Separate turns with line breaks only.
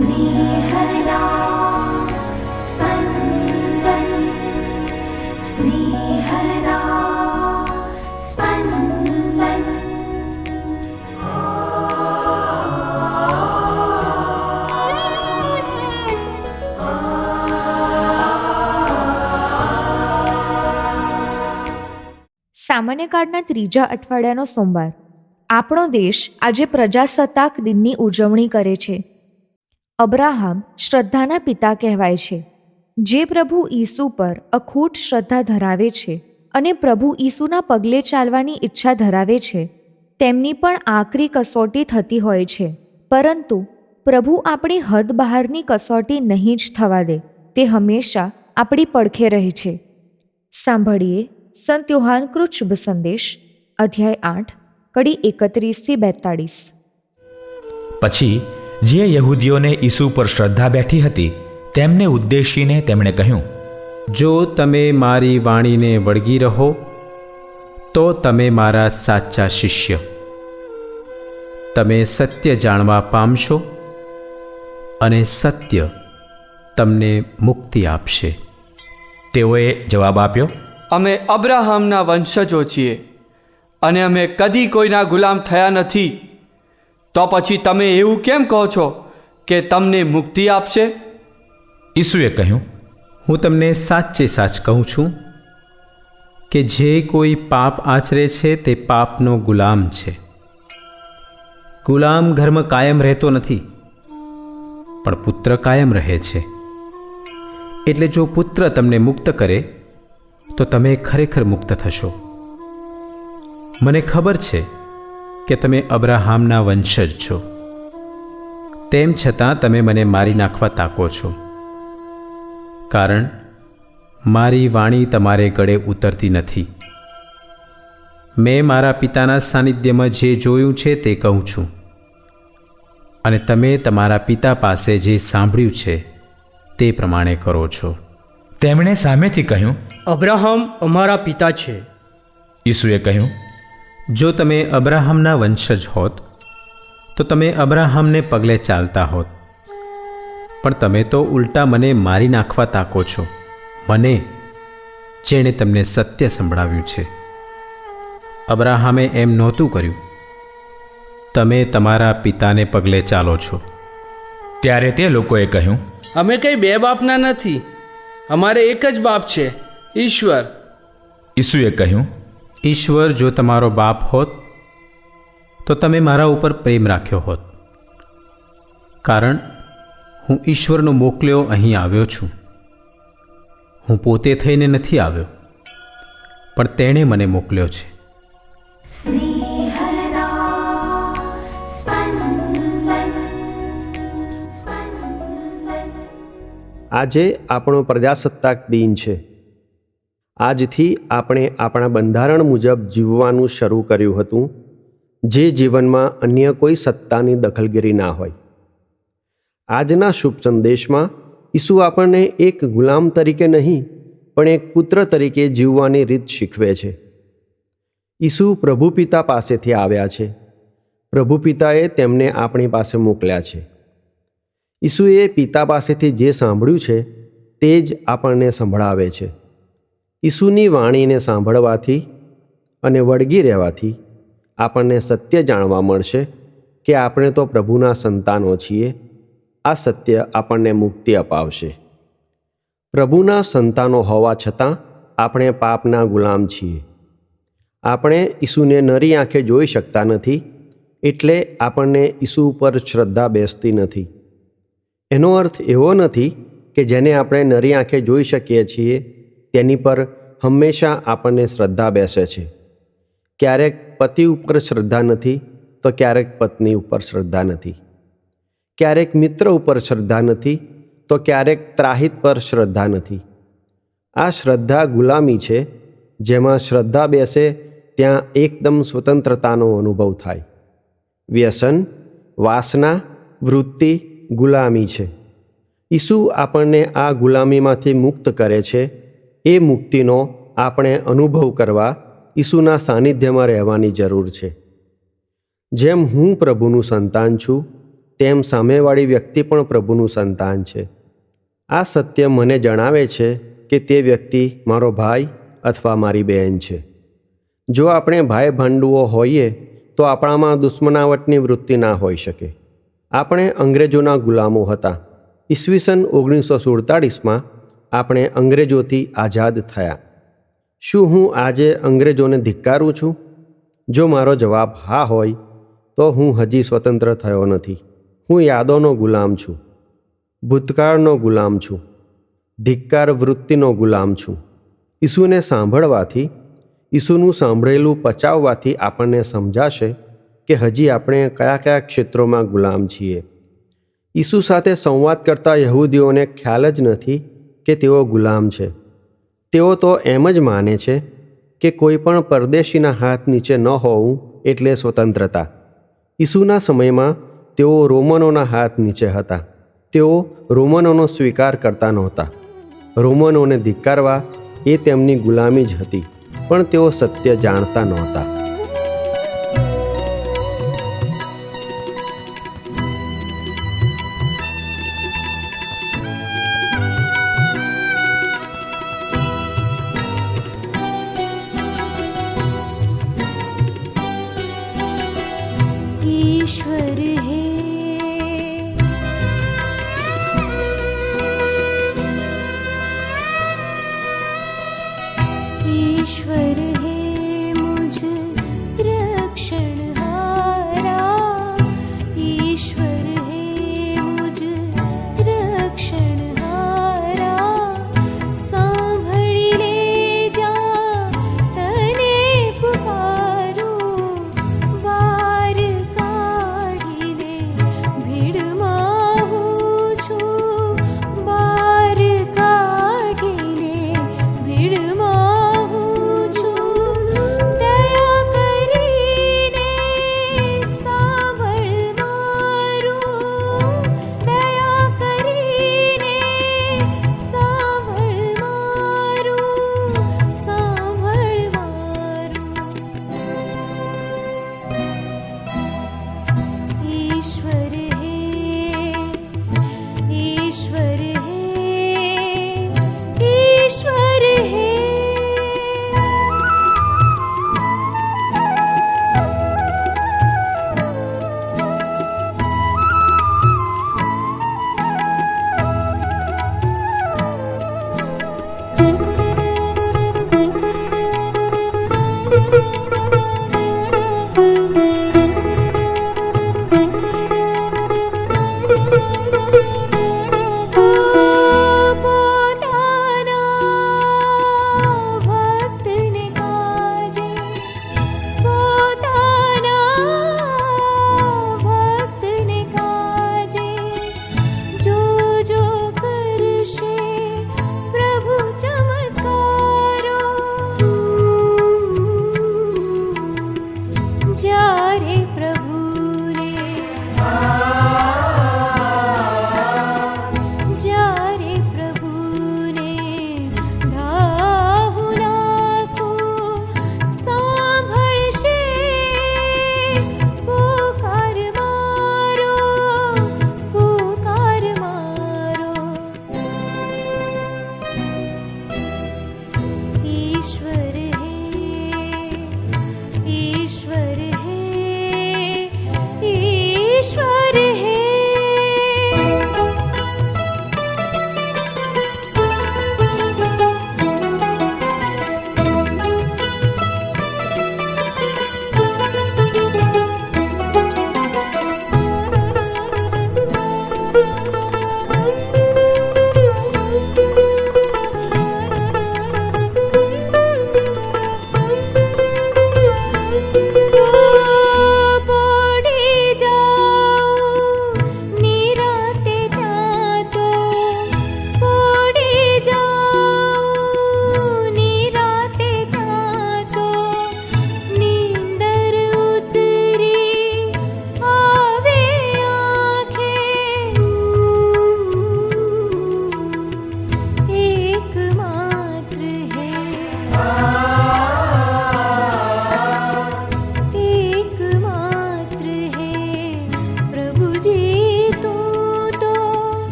स्नेहदा स्पन्दन् स्नेहदा स्पन्दन्
સામાન્ય કાળના ત્રીજા અઠવાડિયાનો સોમવાર આપણો દેશ આજે પ્રજાસત્તાક દિનની ઉજવણી કરે છે અબ્રાહમ શ્રદ્ધાના પિતા કહેવાય છે, જે પ્રભુ ઈસુ પર અખૂટ શ્રદ્ધા ધરાવે છે અને પ્રભુ ઈસુના પગલે ચાલવાની ઈચ્છા ધરાવે છે, તેમની પણ આકરી કસોટી થતી હોય છે, પરંતુ પ્રભુ આપણી હદ બહારની કસોટી નહીં જ થવા દે, તે હંમેશા આપણી પડખે રહે છે. સાંભળીએ સંત યોહાનકૃત શુભ સંદેશ, અધ્યાય આઠ, કડી એકત્રીસથી બેતાળીસ.
પછી જે યહૂદીઓને ઈસુ પર શ્રદ્ધા બેઠી હતી તેમને ઉદ્દેશીને તેમણે કહ્યું
જો તમે મારી વાણીને વળગી રહો તો તમે મારા સાચા શિષ્ય. તમે સત્ય જાણવા પામશો અને સત્ય તમને મુક્તિ આપશે.
તેઓએ જવાબ આપ્યો
અમે અબ્રાહમના વંશજો છીએ અને અમે કદી કોઈના ગુલામ થયા નથી. તો પછી તમે એવું કેમ કહો છો કે તમને મુક્તિ આપશે?
ઈસુએ કહ્યું
હું તમને સાચે સાચ કહું છું કે જે કોઈ પાપ આચરે છે તે પાપનો ગુલામ છે. ગુલામ ઘરમાં કાયમ રહેતો નથી પણ પુત્ર કાયમ રહે છે. એટલે જો પુત્ર તમને મુક્ત કરે તો તમે ખરેખર મુક્ત થશો. મને ખબર છે કે તમે અબ્રાહામના વંશજ છો. તેમ છતાં તમે મને મારી નાખવા તાકો છો. કારણ મારી વાણી તમારે ગળે ઉતરતી નથી. મેં મારા પિતાના સાનિધ્યમાં જે જોયું છે તે કહું છું. અને તમે તમારા પિતા પાસે જે સાંભળ્યું છે તે પ્રમાણે કરો છો.
તેમણે સામેથી કહ્યું
અબ્રાહમ અમારા પિતા છે.
ઈસુએ કહ્યું
જો તમે અબ્રાહમના વંશજ હોત તો તમે અબ્રાહમને પગલે ચાલતા હોત. પણ તમે તો ઉલટા મને મારી નાખવા તાકો છો મને જેણે તમને સત્ય સંભળાવ્યું છે. અબ્રાહમે એમ નહોતું કર્યું. તમે તમારા પિતાને પગલે ચાલો છો.
ત્યારે તે લોકોએ કહ્યું
અમે કંઈ બે બાપના નથી. અમારે એક જ બાપ છે ઈશ્વર.
ઈસુએ કહ્યું
ઈશ્વર જો તમારો બાપ હોત તો તમે મારા ઉપર પ્રેમ રાખ્યો હોત. કારણ હું ઈશ્વરનો મોકલ્યો અહીં આવ્યો છું. હું પોતે થઈને નથી આવ્યો પણ તેણે મને મોકલ્યો છે.
આજે આપણો પ્રજાસત્તાક દિન છે. આજથી આપણે આપણા બંધારણ મુજબ જીવવાનું શરૂ કર્યું હતું, જે જીવનમાં અન્ય કોઈ સત્તાની દખલગીરી ના હોય. આજના શુભ સંદેશમાં ઈસુ આપણને એક ગુલામ તરીકે નહીં, પણ એક પુત્ર તરીકે જીવવાની રીત શીખવે છે. ઈસુ પ્રભુ પિતા પાસેથી આવ્યા છે. પ્રભુ પિતાએ તેમને આપણી પાસે મોકલ્યા છે. ઈસુએ પિતા પાસેથી જે સાંભળ્યું છે, તે જ આપણને સંભળાવે છે. ઈસુની વાણીને સાંભળવાથી અને વળગી રહેવાથી આપણને સત્ય જાણવા મળશે કે આપણે તો પ્રભુના સંતાનો છીએ. આ સત્ય આપણને મુક્તિ અપાવશે. પ્રભુના સંતાનો હોવા છતાં આપણે પાપના ગુલામ છીએ. આપણે ઈસુને નરી આંખે જોઈ શકતા નથી એટલે આપણને ઈસુ ઉપર શ્રદ્ધા બેસતી નથી. એનો અર્થ એવો નથી કે જેને આપણે નરી આંખે જોઈ શકીએ છીએ તેની પર હંમેશા આપણને શ્રદ્ધા બેસે છે. ક્યારેક પતિ ઉપર શ્રદ્ધા નથી, તો ક્યારેક પત્ની ઉપર શ્રદ્ધા નથી. ક્યારેક મિત્ર ઉપર શ્રદ્ધા નથી, તો ક્યારેક ત્રાહિત પર શ્રદ્ધા નથી. આ શ્રદ્ધા ગુલામી છે, જેમાં શ્રદ્ધા બેસે ત્યાં એકદમ સ્વતંત્રતાનો અનુભવ થાય. વ્યસન, વાસના, વૃત્તિ ગુલામી છે. ઈસુ આપણને આ ગુલામીમાંથી મુક્ત કરે છે એ મુક્તિનો આપણે અનુભવ કરવા ઈસુના સાનિધ્યમાં રહેવાની જરૂર છે. જેમ હું પ્રભુનું સંતાન છું, તેમ સામેવાળી વ્યક્તિ પણ પ્રભુનું સંતાન છે. આ સત્ય મને જણાવે છે કે તે વ્યક્તિ મારો ભાઈ અથવા મારી બહેન છે. જો આપણે ભાઈ ભાંડુઓ હોઈએ, તો આપણામાં દુશ્મનાવટની વૃત્તિ ના હોઈ શકે. આપણે અંગ્રેજોના ગુલામો હતા. ઈસવીસન ઓગણીસો સુડતાળીસમાં આપણે અંગ્રેજોથી આઝાદ થયા. શું હું આજે અંગ્રેજોને ધિક્કારું છું? જો મારો જવાબ હા હોય, તો હું હજી સ્વતંત્ર થયો નથી. હું યાદોનો ગુલામ છું. ભૂતકાળનો ગુલામ છું. ધિક્કાર વૃત્તિનો ગુલામ છું. ઈસુને સાંભળવાથી, ઈસુનું સાંભળેલું પચાવવાથી આપણને સમજાશે કે હજી આપણે કયા કયા ક્ષેત્રોમાં ગુલામ છીએ. ઈસુ સાથે સંવાદ કરતા યહૂદીઓને ખ્યાલ જ નથી કે તેઓ ગુલામ છે. તેઓ તો એમ જ માને છે કે કોઈ પણ પરદેશીના હાથ નીચે ન હોવું એટલે સ્વતંત્રતા. ઈસુના સમયમાં તેઓ રોમનોના હાથ નીચે હતા. તેઓ રોમનોનો સ્વીકાર કરતા નહોતા. રોમનોને ધિક્કારવા એ તેમની ગુલામી જ હતી, પણ તેઓ સત્ય જાણતા નહોતા. घर है